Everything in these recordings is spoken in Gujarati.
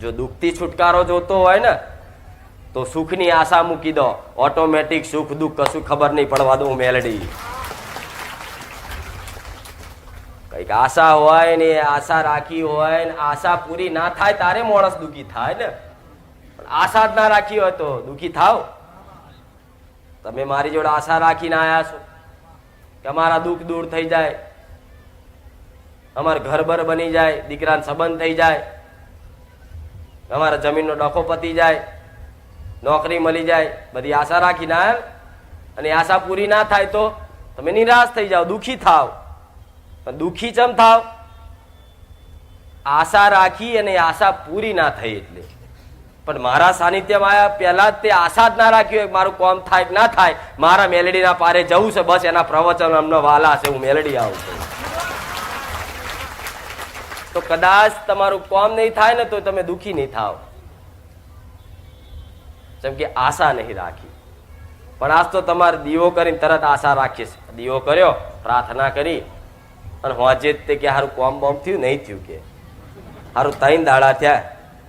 જો દુઃખથી છુટકારો જોતો હોય ને, તો સુખની આશા મૂકી દો. ઓટોમેટિક સુખ દુઃખ કશું ખબર નહીં પડવા દઉં મેલડી. કંઈક આશા હોય ને, આશા રાખી હોય ને, આશા પૂરી ના થાય તારે માણસ દુઃખી થાય ને. આશા જ ના રાખી હોય તો દુઃખી થાવ. તમે મારી જોડે આશા રાખીને આવ્યા છો કે અમારા દુઃખ દૂર થઈ જાય. અમારું ઘર બર બની જાય, દીકરાને સંબંધ થઈ જાય. અમારા જમીનનો ડખો પતી જાય, નોકરી મળી જાય, બધી આશા રાખીને ના? અને આશા પૂરી ના થાય તો તમે નિરાશ થઈ જાઓ, દુઃખી થાવ. દુઃખી ચમ થાવ? આશા રાખી અને આશા પૂરી ના થઈ એટલે. પણ મારા સાનિધ્યમાં આવ્યા પહેલા તે આશા જ ના રાખી હોય, મારું કોમ થાય કે ના થાય, મારા મેલેડીના પારે જવું છે, બસ એના પ્રવચન અમને વાલા છે, હું મેલેડી આવું છું. તો કદાચ તમારું કોમ નહીં થાય ને તો તમે દુઃખી નહીં થાવ. જેમ કે આશા નહીં રાખી. પણ આજ તો તમારે દીવો કરીને તરત આશા રાખીશ દીવો કર્યો, પ્રાર્થના કરી. અને હોજે તે કે હારું કોમ બોમ થયું, નહીં થયું કે. હારું ત્રણ દાડા થયા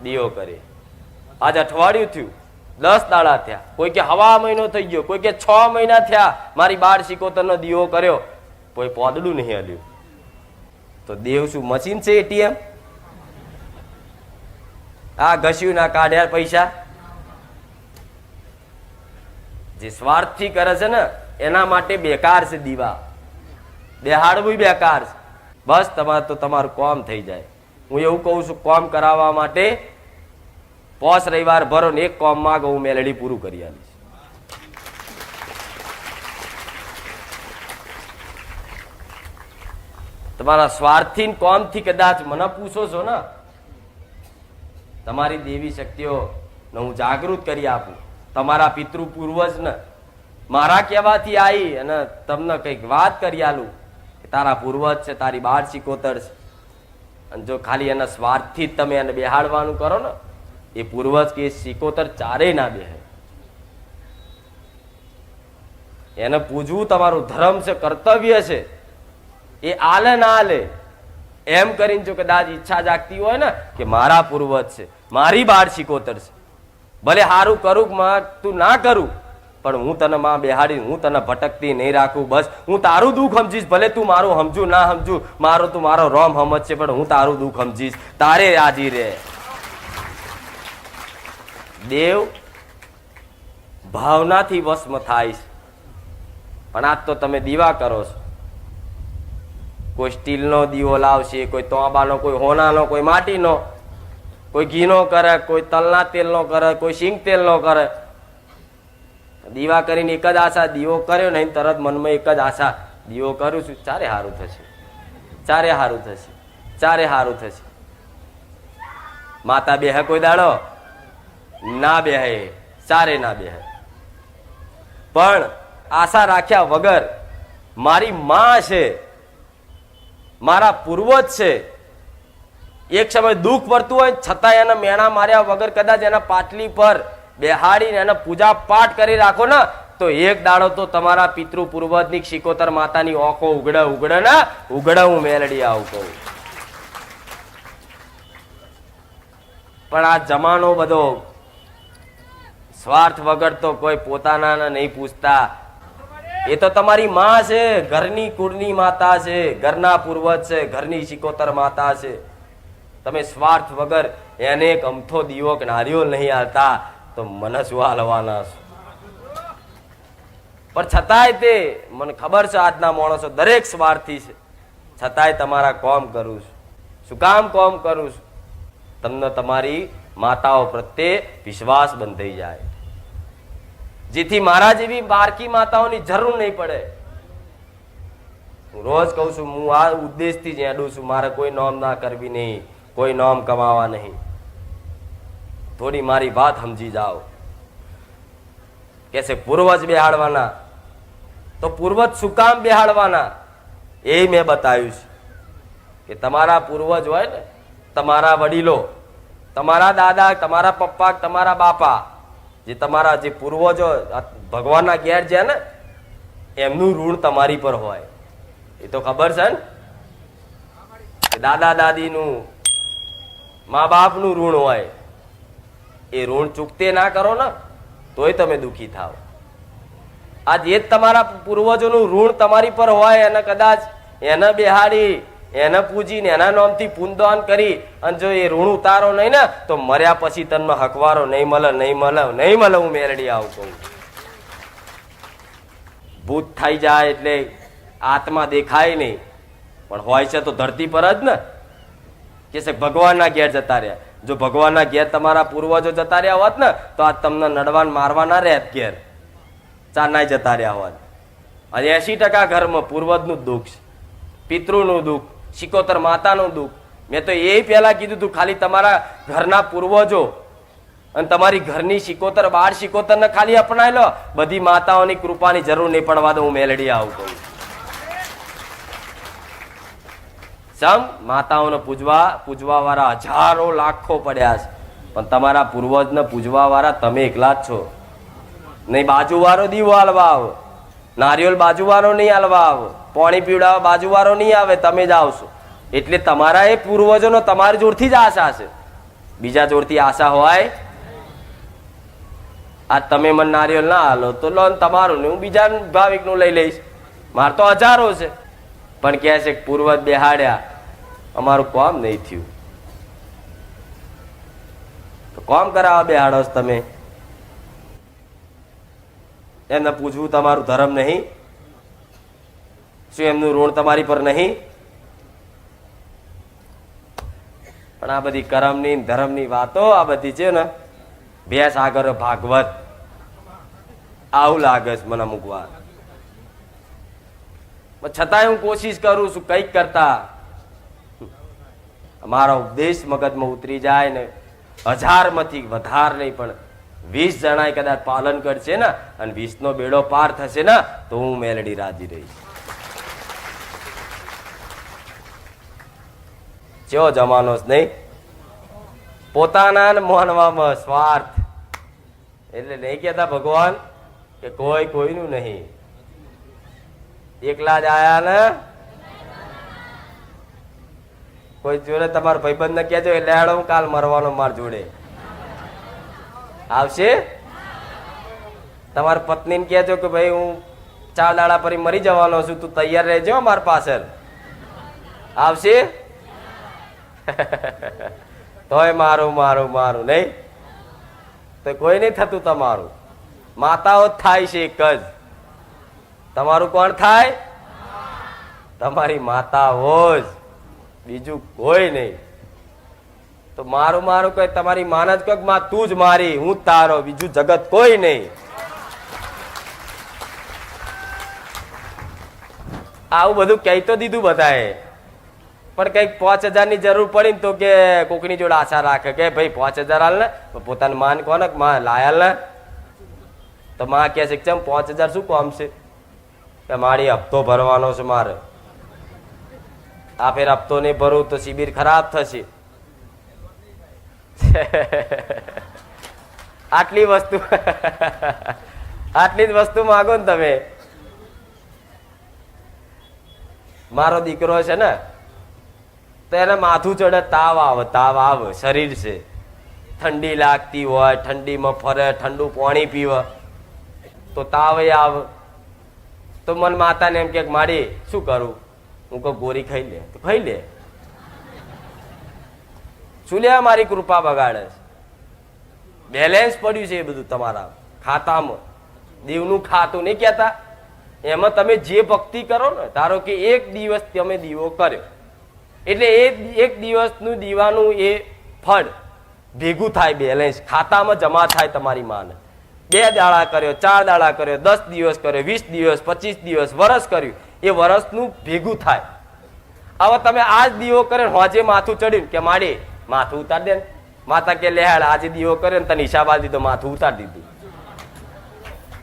દીવો કરી. આજ અઠવાડિયું થયું, દસ દાડા થયા. કોઈ કે હવા મહિનો થઈ ગયો, કોઈ કે છ મહિના થયા. મારી બાર સિકોતરનો દીવો કર્યો. કોઈ પોદડું નહીં હલ્યું. તો દેવ શું, મશીન છે એટીએમ? આ ઘસ્યું ના કાઢ્યા પૈસા. જે સ્વાર્થથી કરે છે ને, એના માટે બેકાર છે દીવા. બેહાડવું બેકાર છે. બસ તમારે તો તમારું કોમ થઈ જાય. હું એવું કહું છું, કોમ કરાવવા માટે પોસ રવિવાર ભરો ને એક કોમ માંગો, હું મેલેડી પૂરું કરી આવીશ. તમારા સ્વાર્થી કોમથી કદાચ મને પૂછો છો ને, તમારી દેવી શક્તિઓ હું જાગૃત કરી આપું. તમારા પિતૃ પૂર્વજ ને મારા કહેવાથી આવી અને તમને કંઈક વાત કરી આલું કે તારા પૂર્વજ છે, તારી બાર સિકોતર છે. અને જો ખાલી એના સ્વાર્થથી તમે એને બેહાડવાનું કરો ને, એ પૂર્વજ કે સિકોતર ચારેય ના બેહે. એને પૂજવું તમારું ધર્મ છે, કર્તવ્ય છે. એ આલે ના આલે. એમ કરીને જો કદાચ ઈચ્છા જાગતી હોય ને, કે મારા પૂર્વજ છે, મારી બાળ શિકોતર છે. ભલે સારું કરું માં તું ના કરું, પણ હું તને માં બેહાડી હું તને ભટકતી નહીં રાખું, બસ. હું તારું દુઃખ સમજીશ, ભલે તું મારું સમજુ ના સમજુ, મારો તું મારો રોમ સમજ છે, પણ હું તારું દુઃખ સમજીશ. તારે રાજી રે. દેવ ભાવનાથી વસ્મ થાય પણ આજ તો તમે દીવા કરો છો. કોઈ સ્ટીલનો દીવો લાવશે, કોઈ તોબાનો, કોઈ હોનાનો, કોઈ માટીનો, કોઈ ઘીનો કરે, કોઈ તલના તેલનો કરે, કોઈ સિંગ તેલનો કરે. દીવા કરીને એક જ આશા, દીવો કર્યો નહીં, તરત મનમાં એક જ આશા, દીવો કરું છું, ચારે સારું થશે. ચારે સારું થશે. ચારે સારું થશે. માતા બેહે કોઈ દાડો? ના બેહે. ચારે ના બેહે. પણ આશા રાખ્યા વગર મારી માં છે. મારા પૂર્વજ છે. એક સમય દુઃખ પડતું હોય છતાં એના મેણા માર્યા વગર કદાચ એના પાટલી પર બેહાડીને એને પૂજા પાઠ કરી રાખો ને, તો એક દાડો તો તમારા પિતૃ પૂર્વજની શિકોતર માતાની ઓખો ઉગડે ઉગડે ને ઉગડે હું મેલડી આવું કહું. પણ આ જમાનો બધો સ્વાર્થ વગર તો કોઈ પોતાના નહીં પૂછતા. એ તો તમારી માં છે, ઘરની કુળની માતા છે, ઘરના પૂર્વજ છે, ઘરની શિકોતર માતા છે. તમે સ્વાર્થ વગર એને એક અમથો દીવો કે નારિયેળ નહીં હાલતા, તો મને શું હાલવાના છો? પણ છતાંય તે, મને ખબર છે આજના માણસો દરેક સ્વાર્થી છે. છતાંય તમારા કોમ કરું છું. શું કામ કોમ કરું છું? તમને તમારી માતાઓ પ્રત્યે વિશ્વાસ બંધાઈ જાય. જેથી મારા જેવી બારકી માતાઓની જરૂર નહીં પડે. હું રોજ કહું છું, હું આ ઉદ્દેશથી જ હેડું છું, મારે કોઈ નોમ ના કરવી નહીં, કોઈ નોમ કમાવા નહીં. થોડી મારી વાત સમજી જાઓ. કે છે પૂર્વજ બેહાડવાના. તો પૂર્વજ શું કામ બેહાડવાના? એ મેં બતાવ્યું છે કે તમારા પૂર્વજ હોય ને, તમારા વડીલો, તમારા દાદા, તમારા પપ્પા, તમારા બાપા જે તમારા જે પૂર્વજો ભગવાનના ઘેર છે ને, એમનું ઋણ તમારી પર હોય. એ તો ખબર છે ને? દાદા દાદીનું, મા બાપનું ઋણ હોય. એ ઋણ ચૂકતે ના કરો ને, તોય તમે દુઃખી થાવ. આ જે તમારા પૂર્વજોનું ઋણ તમારી પર હોય એને કદાચ એને બેહાડી એને પૂજીને એના નામથી પુનદાન કરી અને જો એ ઋણ ઉતારો નહીં ને, તો મર્યા પછી તને હકવારો નહીં મળે નહીં મળે નહીં મળે હું મેરડી આવું કહું. ભૂત થઈ જાય એટલે આત્મા દેખાય નહીં. પણ હોય છે તો ધરતી પર જ ને. કે છે ભગવાનના ઘેર જતા રહ્યા. જો ભગવાનના ઘેર તમારા પૂર્વજો જતા રહ્યા હોત ને, તો આ તમને નડવાન મારવા ના રહેત ઘેર. ચારનાય જતા રહ્યા હોત. અને એસી ટકા ઘરમાં પૂર્વજનું દુઃખ છે. પિતૃનું દુઃખ. શિકોતર માતાનું દુઃખ. મેં તો એ પહેલાં કીધું હતું, ખાલી તમારા ઘરના પૂર્વજો અને તમારી ઘરની શિકોતર બાર સિકોતરને ખાલી અપનાવી લો. બધી માતાઓની કૃપાની જરૂર નહીં પડવા દો હું મેલડી આવું કહું. સમ? માતાઓને પૂજવા પૂજવા વાળા હજારો લાખો પડ્યા છે. પણ તમારા પૂર્વજને પૂજવા વાળા તમે એકલા જ છો. નહીં બાજુવાળો દીવો હાલવા આવો. નારિયેલ બાજુવાળો નહીં હાલવા આવો પાણી પીવડાવવા બાજુવાળો નહીં આવે, તમે જ આવશો. એટલે તમારા એ પૂર્વજોનો તમારી જોડથી જ આશા છે બીજા જોડથી આશા હોય? આ તમે મને નારિયેલ ના હાલો તો લોન તમારું ને હું બીજા ભાવિકનું લઈ લઈશ. મારે તો હજારો છે. પણ કહે છે પૂર્વજ બેહાડ્યા. અમારું કોમ નહીં થયું. તો કોમ કરાવવા બેહાડો તમે? એમને પૂછવું તમારું ધર્મ નહીં. શું એમનું ઋણ તમારી પર નહીં? પણ આ બધી કરમની ધર્મની વાતો આ બધી છે ને ભેસ આગળ ભાગવત. આવું લાગે છે મને અમુક વાર. છતાંય હું કોશિશ કરું છું કંઈક કરતા. મારો ઉપદેશ મગજમાં ઉતરી જાય ને હજારમાંથી વધાર નહીં પણ વીસ જણાએ કદાચ પાલન કરશે ને, અને વીસનો બેડો પાર થશે ને, તો હું મેલડી રાજી રહીશ. ચો જમાનો નહીં, પોતાના ને માનવામાં સ્વાર્થ. એટલે નહીં કહેતા ભગવાન કે કોઈ કોઈનું નહીં. એકલા જ આયા ને? કોઈ જોડે તમારા ભાઈબંધ ને કહેજો એટલે હું કાલ મરવાનો માર જોડે. આવશે? તમારા પત્નીને કહેજો કે ભાઈ, હું ચાર દાડા પર મરી જવાનો છું, તું તૈયાર રહેજો મારી પાછળ. આવશે? તોય મારું મારું મારું, નહીં? તો કોઈ નહીં થતું તમારું. માતાઓ જ થાય છે એક જ. તમારું કોણ થાય? તમારી માતાઓ જ. બીજું કોઈ નહીં. તો મારું મારું કઈ તમારી માન જ કંઈકમાં તું જ મારી, હું તારો, બીજું જગત કોઈ નહીં. આવું બધું કહી તો દીધું બધાએ. પણ કંઈક પાંચ હજારની જરૂર પડી ને તો કે કોકની જોડે આશા રાખે કે ભાઈ, પાંચ હજાર હાલ ને પોતાનું માન કોને માં લાયાલ ને. તો માં કે છે ચમ, પાંચ હજાર શું કોમ છે? કે, મારી હપ્તો ભરવાનો છે મારે. આ ફેર હપ્તો નહીં ભરું તો શિબિર ખરાબ થશે. આટલી વસ્તુ આટલી જ વસ્તુ માગો ને તમે. મારો દીકરો છે ને, તો એને માથું ચડે તાવ આવે તાવ આવે, શરીર છે. ઠંડી લાગતી હોય, ઠંડીમાં ફરે, ઠંડુ પાણી પીવે, તો તાવ આવે. તો મન માતાને એમ કે માડી શું કરું? હું કહું, ગોરી ખાઈ લે. તો ખાઈ લે. શું લે મારી કૃપા બગાડે છે. બેલેન્સ પડ્યું છે એ બધું તમારા ખાતામાં. દીવનું ખાતું નહીં કહેતા. એમાં તમે જે ભક્તિ કરો ને, ધારો કે એક દિવસ તમે દીવો કર્યો. એટલે એ એક દિવસનું દીવાનું એ ફળ ભેગું થાય બેલેન્સ ખાતામાં જમા થાય તમારી માને. બે દાડા કર્યો, ચાર દાડા કર્યો, દસ દિવસ કર્યો, વીસ દિવસ, પચીસ દિવસ, વરસ કર્યું. એ વરસનું ભેગું થાય. હવે તમે આ જ દીવો કર્યો હોજે માથું ચડ્યું કે માડી માથું ઉતાર દે. માતા કે લેહાડ આજે દીવો કર્યો ને, તને હિસાબ આલી દીધો, માથું ઉતાર દીધું.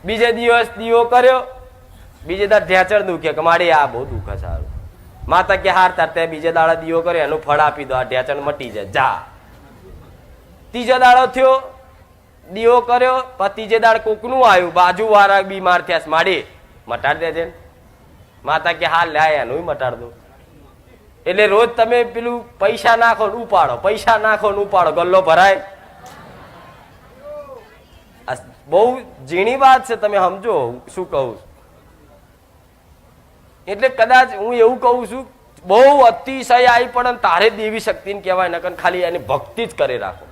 બીજે દિવસ દીવો કર્યો. બીજે દાડ ઢેચર દુખે કે માડી આ બહુ દુખે સારું માતા કે, હાર, તાર તે બીજે દાડા દીવો કર્યો, એનું ફળ આપી દો, આ ઢેચર મટી જાય. જા. ત્રીજો દાડો થયો, દીવો કર્યો પણ ત્રીજે દાડ કોકનું આવ્યું, બાજુ વાળા બીમાર થયા માડી મટાડ દેજે. માતા કે, હાલ લ્યા એનું મટાડ દો એટલે રોજ તમે પેલું પૈસા નાખો ને ઉપાડો, પૈસા નાખો ને ઉપાડો, ગલ્લો ભરાય. બહુ ઝીણી વાત છે, તમે સમજો શું કહું એટલે કદાચ હું એવું કહું છું, બહુ અતિશય આવી પણ તારે દેવી શક્તિને કહેવાય, નકર ખાલી એની ભક્તિ જ કરી રાખો.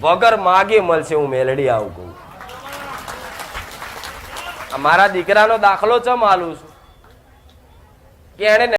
વગર માગે મળશે હું મેલડી આવું કહું. મારા દીકરાનો દાખલો ચમ આલું છું? કે એને